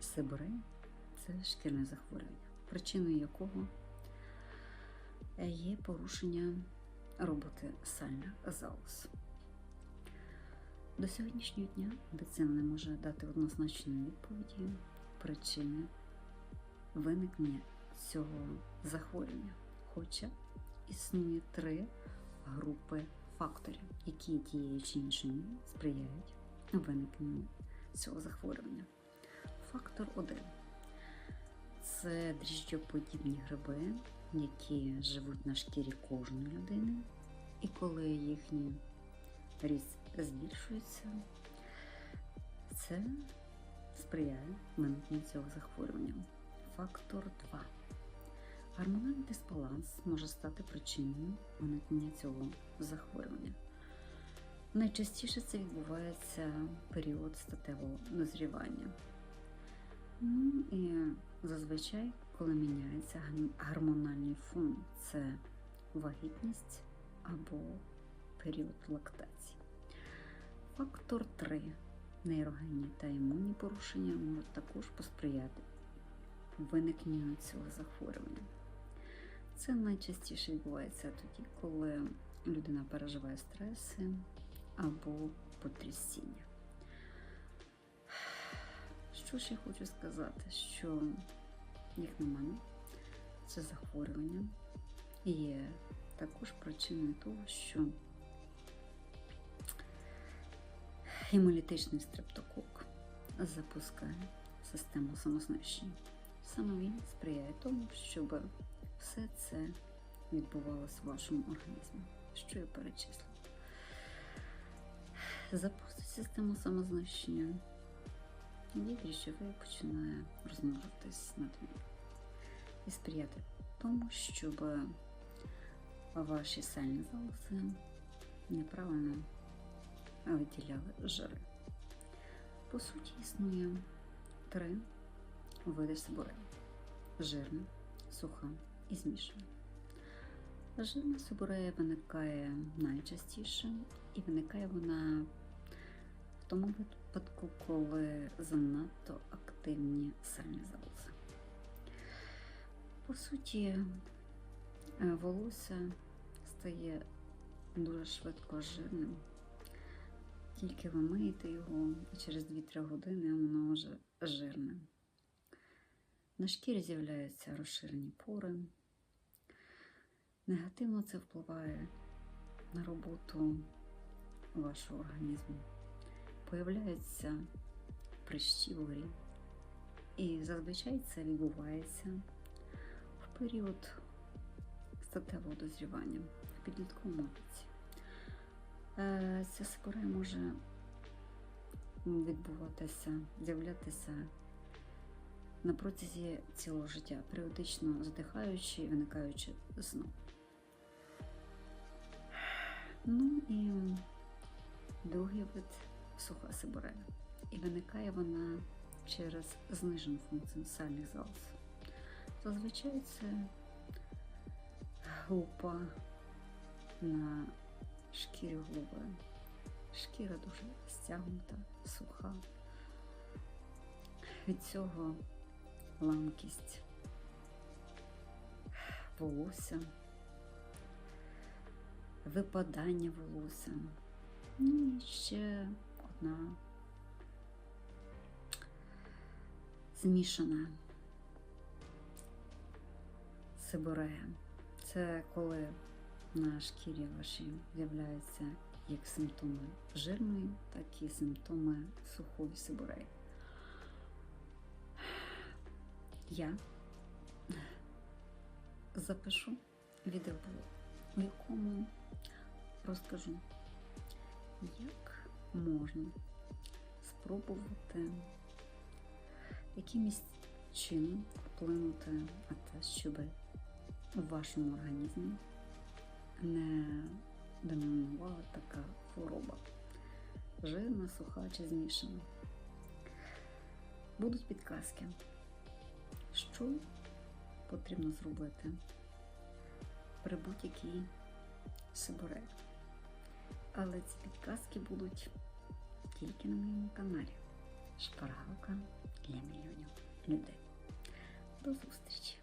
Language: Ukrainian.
Сибирей це шкірне захворювання, причиною якого є порушення роботи сальних залоз. До сьогоднішнього дня медицина не може дати однозначної відповіді причини виникнення цього захворювання. Хоча існує три групи факторів, які тією чи іншою сприяють виникненню цього захворювання. Фактор 1 це дріжджоподібні гриби, які живуть на шкірі кожної людини, і коли їхній ріст збільшується, це сприяє виникненню цього захворювання. Фактор 2. Гормональний дисбаланс може стати причиною виникнення цього захворювання. Найчастіше це відбувається період статевого дозрівання. Ну і зазвичай, коли міняється гормональний фон, це вагітність або період лактації. Фактор 3. Нейрогенні та імунні порушення можуть також посприяти виникненню цього захворювання. Це найчастіше відбувається тоді, коли людина переживає стреси або потрясіння. Що ж я хочу сказати, що, як на мене, це захворювання є також причиною того, що гемолітичний стрептокок запускає систему самознищення. Саме він сприяє тому, щоб все це відбувалося в вашому організмі, що я перечислила. Запустить систему самознищення, і дріжджовий починає розмножуватись надмірно і сприяти тому, щоб ваші сальні залози неправильно виділяли жири. По суті, існує три види сибури: жирна, суха і змішана. Жирна сибурея виникає найчастіше, і виникає вона тому випадку, коли занадто активні сальні залози. По суті, е, волосся стає дуже швидко жирним. Тільки ви миєте його, і через 2-3 години воно вже жирне. На шкірі з'являються розширені пори. Негативно це впливає на роботу вашого організму. Появляються прищі вгорі. І зазвичай це відбувається в період статевого дозрівання в підлітковому віці. Ця сипора може відбуватися, з'являтися на протязі цілого життя, періодично задихаючи і виникаючи знову. Ну і другий вид суха сиборея. І виникає вона через знижену функцію сальних залоз. Зазвичай це група на шкірі голови. Шкіра дуже стягнута, суха. Від цього ламкість волосся, випадання волосся. Ну ще одна змішана сиборея. Це коли на шкірі вашій з'являються як симптоми жирної, так і симптоми сухої сибореї. Я запишу відеоблог, у якому розкажу, як можна спробувати якимось чином вплинути на те, щоб у вашому організмі не домінувала така хвороба. Жирна, суха чи змішана. Будуть підказки, що потрібно зробити при будь-якій сибуре. Але ці підказки будуть тільки на моєму каналі. Шпаргалка для мільйонів людей. До зустрічі!